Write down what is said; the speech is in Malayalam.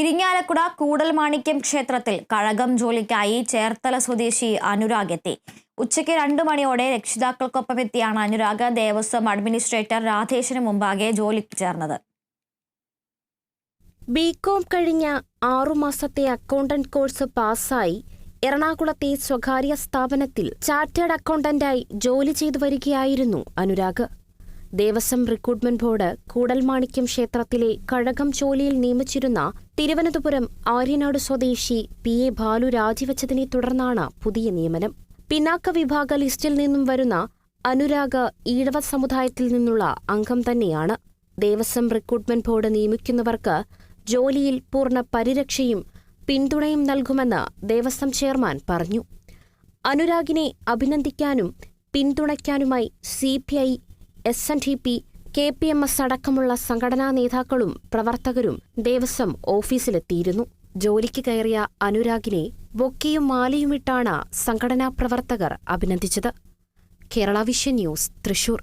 ഇരിങ്ങാലക്കുട കൂടൽമാണിക്യം ക്ഷേത്രത്തിൽ കഴകം ജോലിക്കായി ചേർത്തല സ്വദേശി അനുരാഗ് എത്തി ഉച്ചയ്ക്ക് രണ്ടു മണിയോടെ രക്ഷിതാക്കൾക്കൊപ്പം എത്തിയാണ് അനുരാഗ് ദേവസ്വം അഡ്മിനിസ്ട്രേറ്റർ രാധേഷിന് മുമ്പാകെ ജോലിക്ക് ചേർന്നത്. ബികോം കഴിഞ്ഞ ആറുമാസത്തെ അക്കൗണ്ടന്റ് കോഴ്സ് പാസ്സായി എറണാകുളത്തെ സ്വകാര്യ സ്ഥാപനത്തിൽ ചാർട്ടേഡ് അക്കൗണ്ടന്റായി ജോലി ചെയ്തു വരികയായിരുന്നു അനുരാഗ്. ദേവസ്വം റിക്രൂട്ട്മെന്റ് ബോർഡ് കൂടൽമാണിക്യം ക്ഷേത്രത്തിലെ കഴകം ജോലിയിൽ നിയമിച്ചിരുന്ന തിരുവനന്തപുരം ആര്യനാട് സ്വദേശി പി എ ബാലു രാജിവച്ചതിനെ തുടർന്നാണ് പുതിയ നിയമനം. പിന്നാക്ക വിഭാഗ ലിസ്റ്റിൽ നിന്നും വരുന്ന അനുരാഗ് ഈഴവ സമുദായത്തിൽ നിന്നുള്ള അംഗം തന്നെയാണ്. ദേവസ്വം റിക്രൂട്ട്മെന്റ് ബോർഡ് നിയമിക്കുന്നവർക്ക് ജോലിയിൽ പൂർണ പരിരക്ഷയും പിന്തുണയും നൽകുമെന്ന് ദേവസ്വം ചെയർമാൻ പറഞ്ഞു. അനുരാഗിനെ അഭിനന്ദിക്കാനും പിന്തുണയ്ക്കാനുമായി C P I S N D P K P M S അടക്കമുള്ള സംഘടനാ നേതാക്കളും പ്രവർത്തകരും ദേവസ്വം ഓഫീസിലെത്തിയിരുന്നു. ജോലിക്ക് കയറിയ അനുരാഗിനെ ബൊക്കെയും മാലയുമിട്ടാണ് സംഘടനാ പ്രവർത്തകർ അഭിനന്ദിച്ചത്. Kerala vision news Thrissur.